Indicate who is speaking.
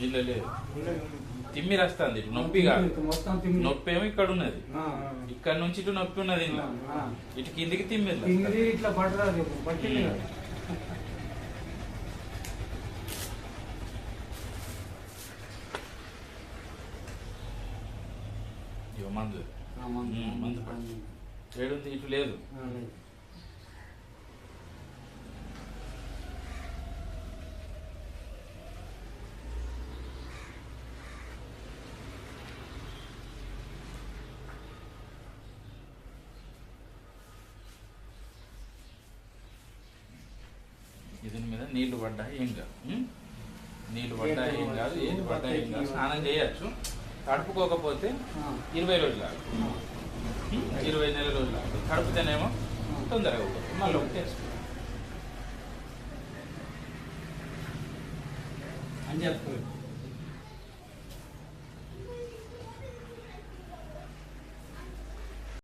Speaker 1: ఇల్ల లేదు తిమ్మి రస్తుంది ఇటు నొప్పి కాదు
Speaker 2: మొత్తం తిమ్మి
Speaker 1: నొప్పి ఏమో ఇక్కడ ఉన్నది
Speaker 2: ఆ,
Speaker 1: ఇక్కడ నుంచి ఇటు నొప్పి ఉన్నది. ఇటు కిందికి తిమ్మి
Speaker 2: తిమ్మిది ఇట్లా పడరాదు
Speaker 1: మందు.
Speaker 2: మందు.
Speaker 1: ఏడుంది ఇటు లేదు. దీని మీద నీళ్ళు పడ్డా ఏం కాదు? నీళ్ళు పడ్డా ఏం కాదు ఏది పడ్డా ఏం కాదు. స్నానం చేయొచ్చు.
Speaker 2: కడుపుకోకపోతే
Speaker 1: ఇరవై రోజులు ఇరవై నెల రోజులు కడుపుతేనేమో తొందరగా పోతుంది. మళ్ళీ ఒకటి వేసుకో.
Speaker 2: అని చెప్తారు